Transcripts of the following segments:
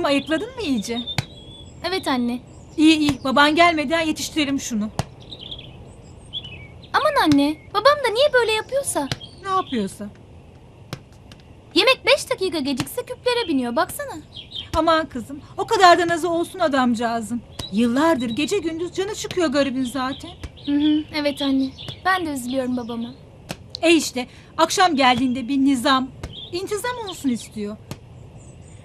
Kızım ayıkladın mı iyice? Evet anne. İyi iyi baban gelmeden yetiştirelim şunu. Aman anne. Babam da niye böyle yapıyorsa. Ne yapıyorsa. Yemek 5 dakika gecikse küplere biniyor baksana. Aman kızım o kadar da nazı olsun adamcağızın. Yıllardır gece gündüz canı çıkıyor garibin zaten. Hı hı, evet anne. Ben de üzülüyorum babama. E işte akşam geldiğinde bir nizam, intizam olsun istiyor.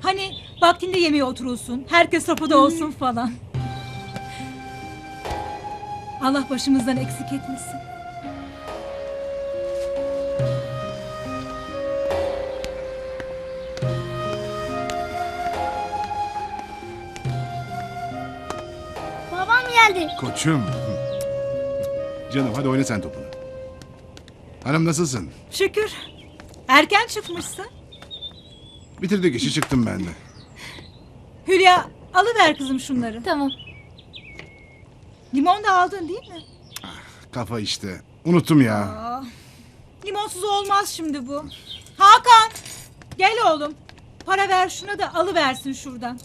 Hani vaktinde yemeğe oturulsun, herkes sofrada olsun falan. Allah başımızdan eksik etmesin. Babam geldi. Koçum. Canım hadi oyna sen topunu. Hanım nasılsın? Şükür. Erken çıkmışsın. Bitirdik işi çıktım ben de. Hülya alıver kızım şunları. Tamam. Limon da aldın değil mi? Kafa işte. Unuttum ya. Aa, limonsuz olmaz şimdi bu. Hakan gel oğlum. Para ver şuna da alıversin şuradan.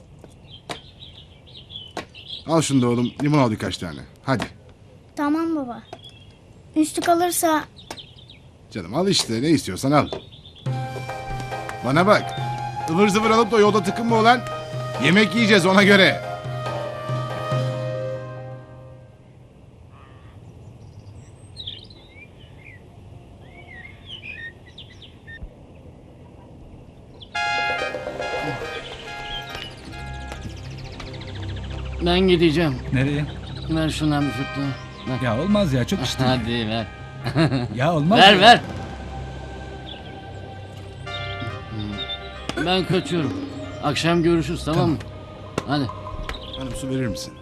Al şunu da oğlum. Limon al birkaç tane. Hadi. Tamam baba. Üstü kalırsa Canım al işte. Ne istiyorsan al. Bana bak. Ivır zıvır alıp da yolda tıkınma olan. Yemek yiyeceğiz ona göre. Ben gideceğim. Nereye? Ver şundan bir fırtına. Ver. Ya olmaz ya çok içtim. Hadi ver. ya olmaz. ver ya. ver. Ben kaçıyorum. Akşam görüşürüz tamam mı? Hadi. Hanım su verir misin?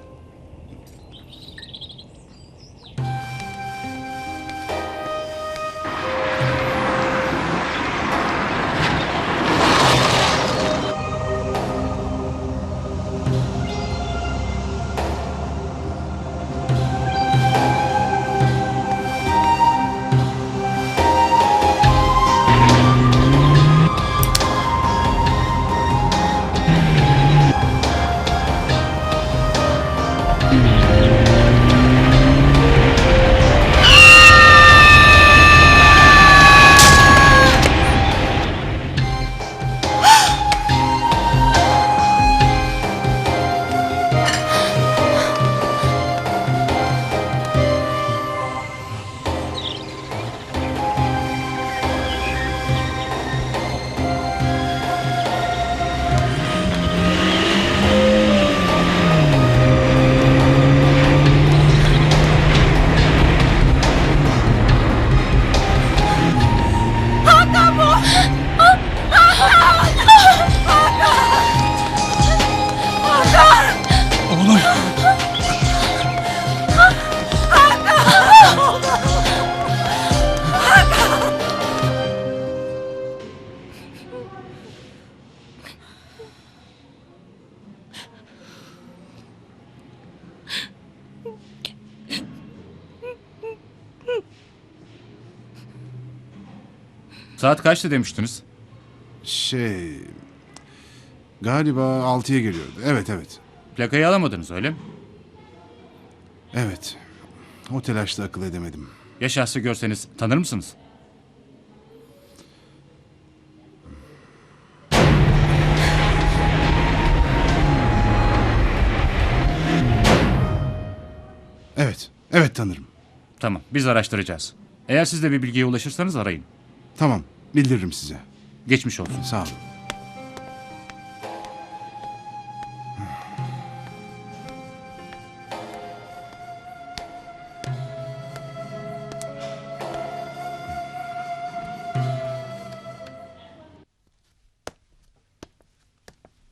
Saat kaçtı demiştiniz? Şey... Galiba 6'ya geliyordu. Evet evet. Plakayı alamadınız öyle mi? Evet. O telaşla akıl edemedim. Ya şahsı görseniz tanır mısınız? Evet. Evet tanırım. Tamam biz araştıracağız. Eğer siz de bir bilgiye ulaşırsanız arayın. Tamam. Bildiririm size. Geçmiş olsun. Sağ olun.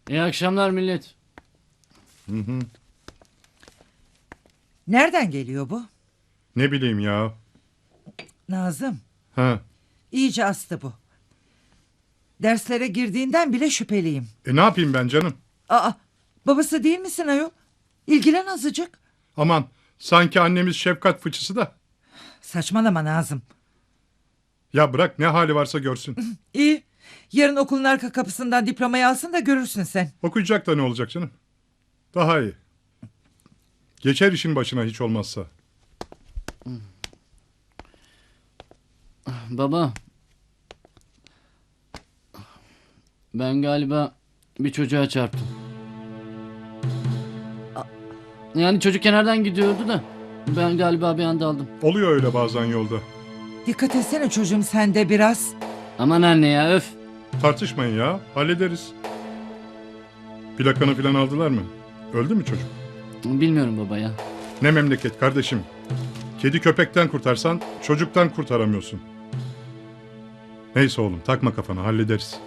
İyi akşamlar millet. Nereden geliyor bu? Ne bileyim ya. Nazım. Ha. İyice astı bu. Derslere girdiğinden bile şüpheliyim. E ne yapayım ben canım? Aa, babası değil misin ayol? İlgilen azıcık. Aman sanki annemiz şefkat fıçısı da. Saçmalama Nazım. Ya bırak ne hali varsa görsün. İyi, Yarın okulun arka kapısından diplomayı alsın da görürsün sen. Okuyacak da ne olacak canım? Daha iyi. Geçer işin başına hiç olmazsa. Baba. Ben galiba bir çocuğa çarptım. Yani çocuk kenardan gidiyordu da ben galiba bir anda aldım. Oluyor öyle bazen yolda. Dikkat etsene çocuğum sen de biraz. Aman anne ya öf. Tartışmayın ya. Hallederiz. Plakanı falan aldılar mı? Öldü mü çocuk? Bilmiyorum baba ya. Ne memleket kardeşim. Kedi köpekten kurtarsan çocuktan kurtaramıyorsun. Neyse oğlum takma kafana hallederiz.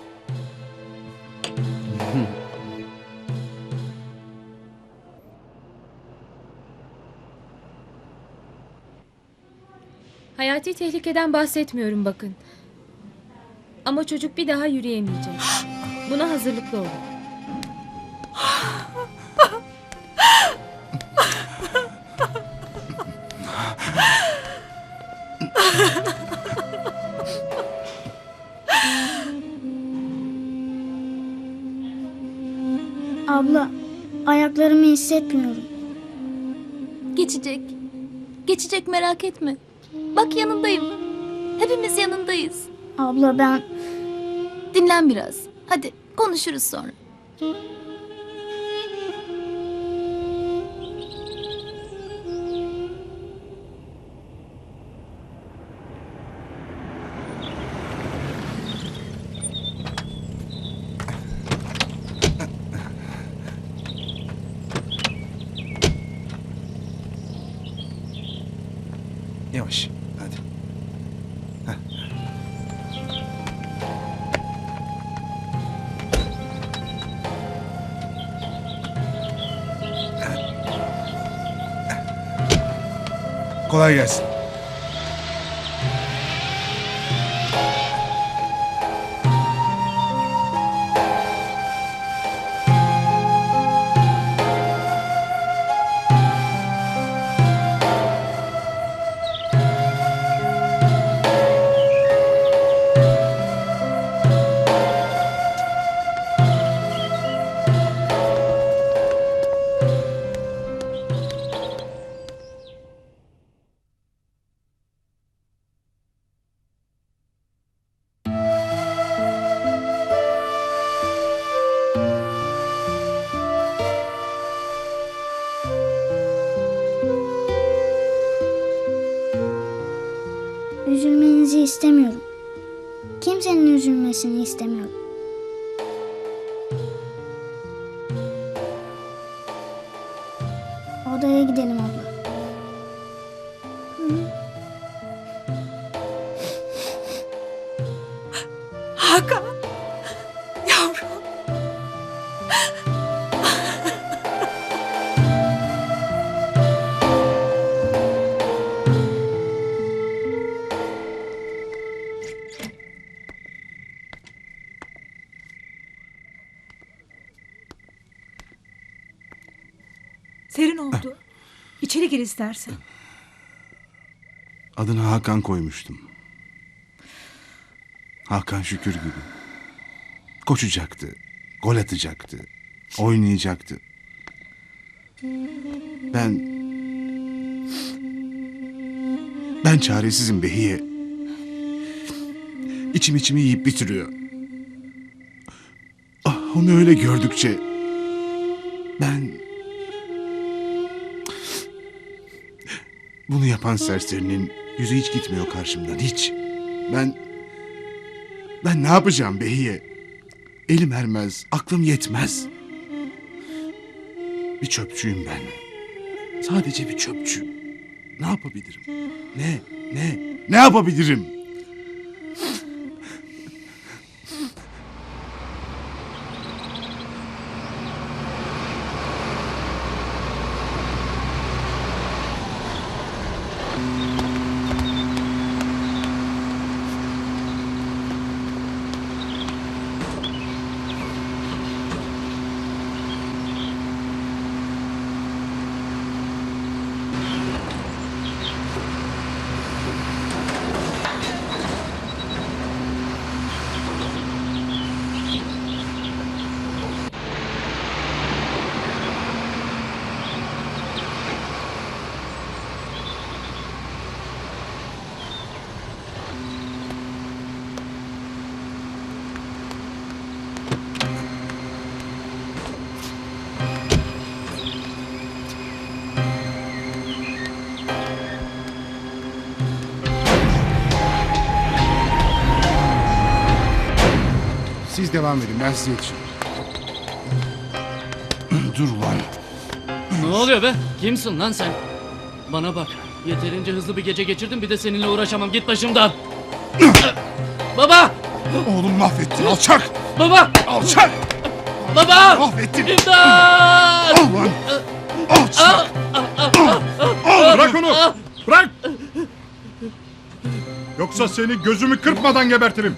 Hayati tehlikeden bahsetmiyorum bakın. Ama çocuk bir daha yürüyemeyecek. Buna hazırlıklı olun. Abla ayaklarımı hissetmiyorum. Geçecek. Geçecek merak etme. Bak yanındayım. Hepimiz yanındayız. Abla ben Dinlen biraz. Hadi konuşuruz sonra. Kolay gelsin. Odaya gidelim abla. Gir istersen. Adını Hakan koymuştum. Hakan Şükür gibi. Koşacaktı, gol atacaktı, oynayacaktı. Ben... Ben çaresizim Behiye. İçim içimi yiyip bitiriyor. Ah, onu öyle gördükçe... Ben... Bunu yapan serserinin yüzü hiç gitmiyor karşımdan hiç. Ben... Ben ne yapacağım Behiye? Elim ermez, aklım yetmez. Bir çöpçüyüm ben. Sadece bir çöpçü. Ne yapabilirim? Ne? Ne? Ne yapabilirim? Siz devam edin ben size yetişirim. Dur ulan. Ne oluyor be? Kimsin lan sen? Bana bak. Yeterince hızlı bir gece geçirdim bir de seninle uğraşamam. Git başımdan. Baba! Oğlum mahvettin alçak. Baba! Alçak. Baba! Mahvettin. İmdat! Al lan. Alçak. Al bırak onu. Bırak. Yoksa seni gözümü kırpmadan gebertirim.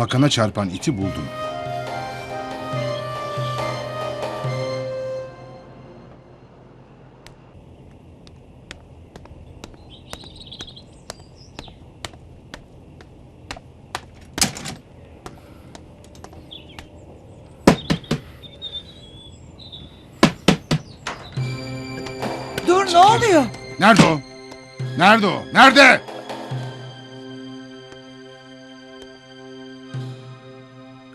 Hakan'a çarpan iti buldum. Dur ne oluyor? Nerede o? Nerede o? Nerede?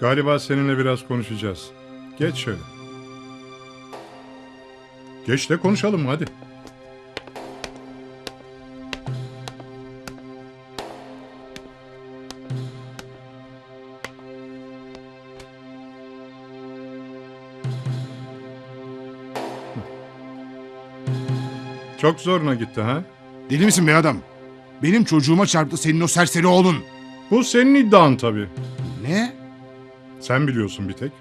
Galiba seninle biraz konuşacağız. Geç şöyle. Geç de konuşalım hadi. Çok zoruna gitti ha? Deli misin be adam? Benim çocuğuma çarptı senin o serseri oğlun. Bu senin iddian tabii. Ne? Sen biliyorsun bir tek.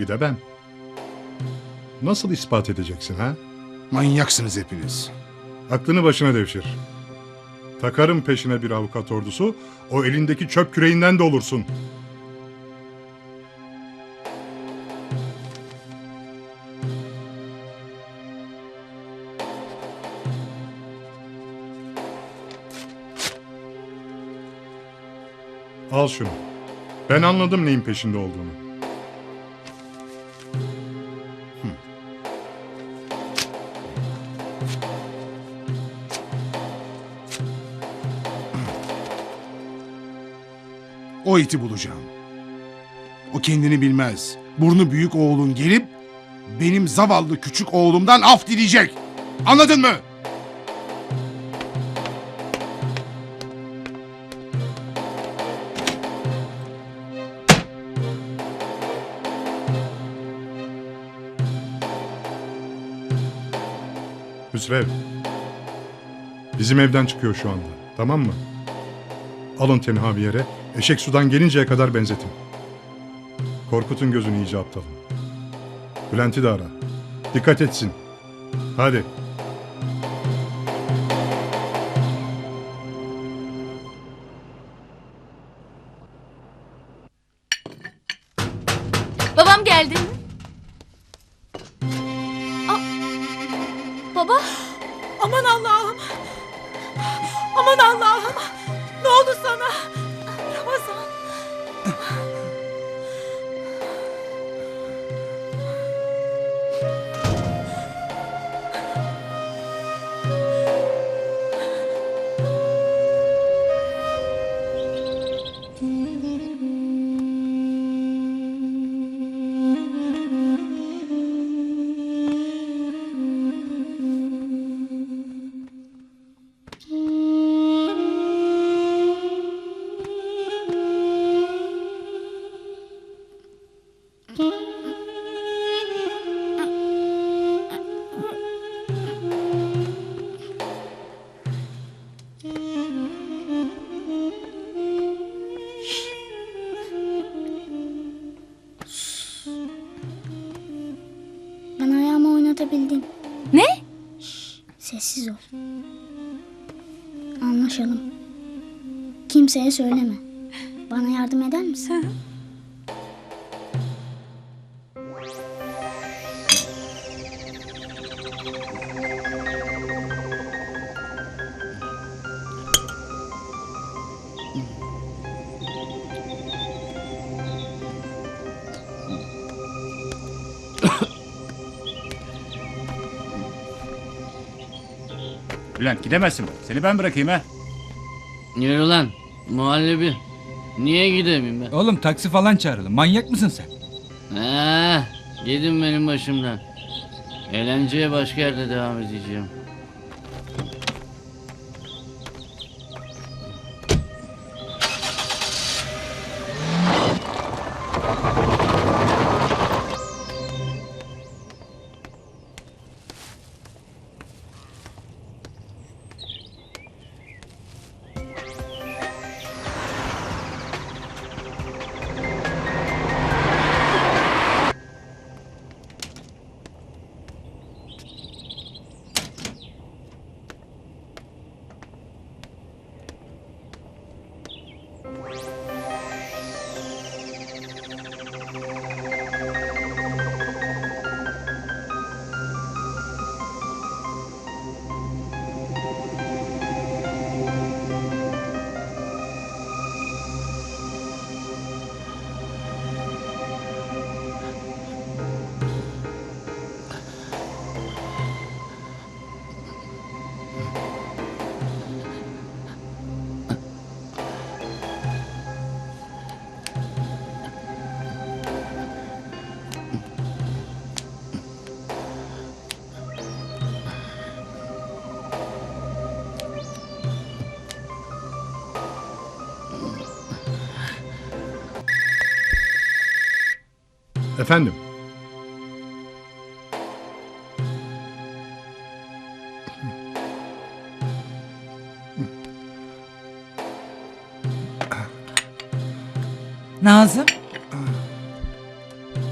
Bir de ben. Nasıl ispat edeceksin ha? Manyaksınız hepiniz. Aklını başına devşir. Takarım peşine bir avukat ordusu, o elindeki çöp küreğinden de olursun. Al şunu. Ben anladım neyin peşinde olduğunu. O iti bulacağım. O kendini bilmez. Burnu büyük oğlun gelip benim zavallı küçük oğlumdan af dileyecek. Anladın mı? Hüsrev. Bizim evden çıkıyor şu anda. Tamam mı? Alın tenha bir yere. Eşek sudan gelinceye kadar benzetin. Korkut'un gözünü iyice aptalın. Bülent'i de ara. Dikkat etsin. Hadi. Baba, Aman Allah'ım. Aman Allah'ım. Ne oldu sana? Anlaşalım. Kimseye söyleme. Bana yardım eder misin? Bülent gidemezsin. Seni ben bırakayım ha. Yürü lan muhallebi. Niye gidemeyim ben? Oğlum taksi falan çağıralım. Manyak mısın sen? Ha, gidin benim başımdan. Eğlenceye başka yerde devam edeceğim. Efendim? Nazım?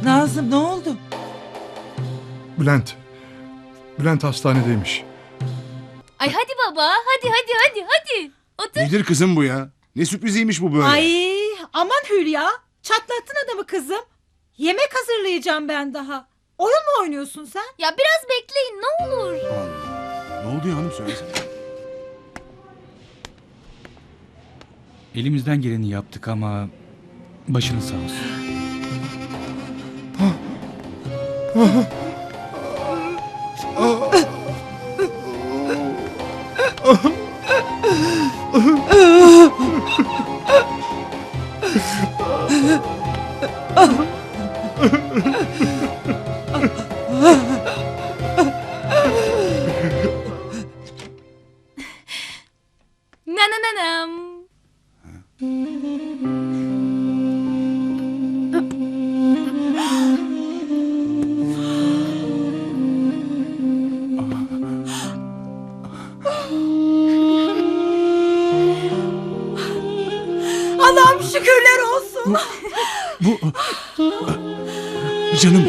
Nazım ne oldu? Bülent. Bülent hastanedeymiş. Ay hadi baba hadi hadi hadi hadi. Otur. Nedir kızım bu ya? Ne sürpriziymiş bu böyle? Ay aman Hülya. Çatlattın adamı kızım. Yemek hazırlayacağım ben daha. Oyun mu oynuyorsun sen? Ya biraz bekleyin ne olur. Ne oluyor hanım söylesene. Elimizden geleni yaptık ama başınız sağ olsun. Canım.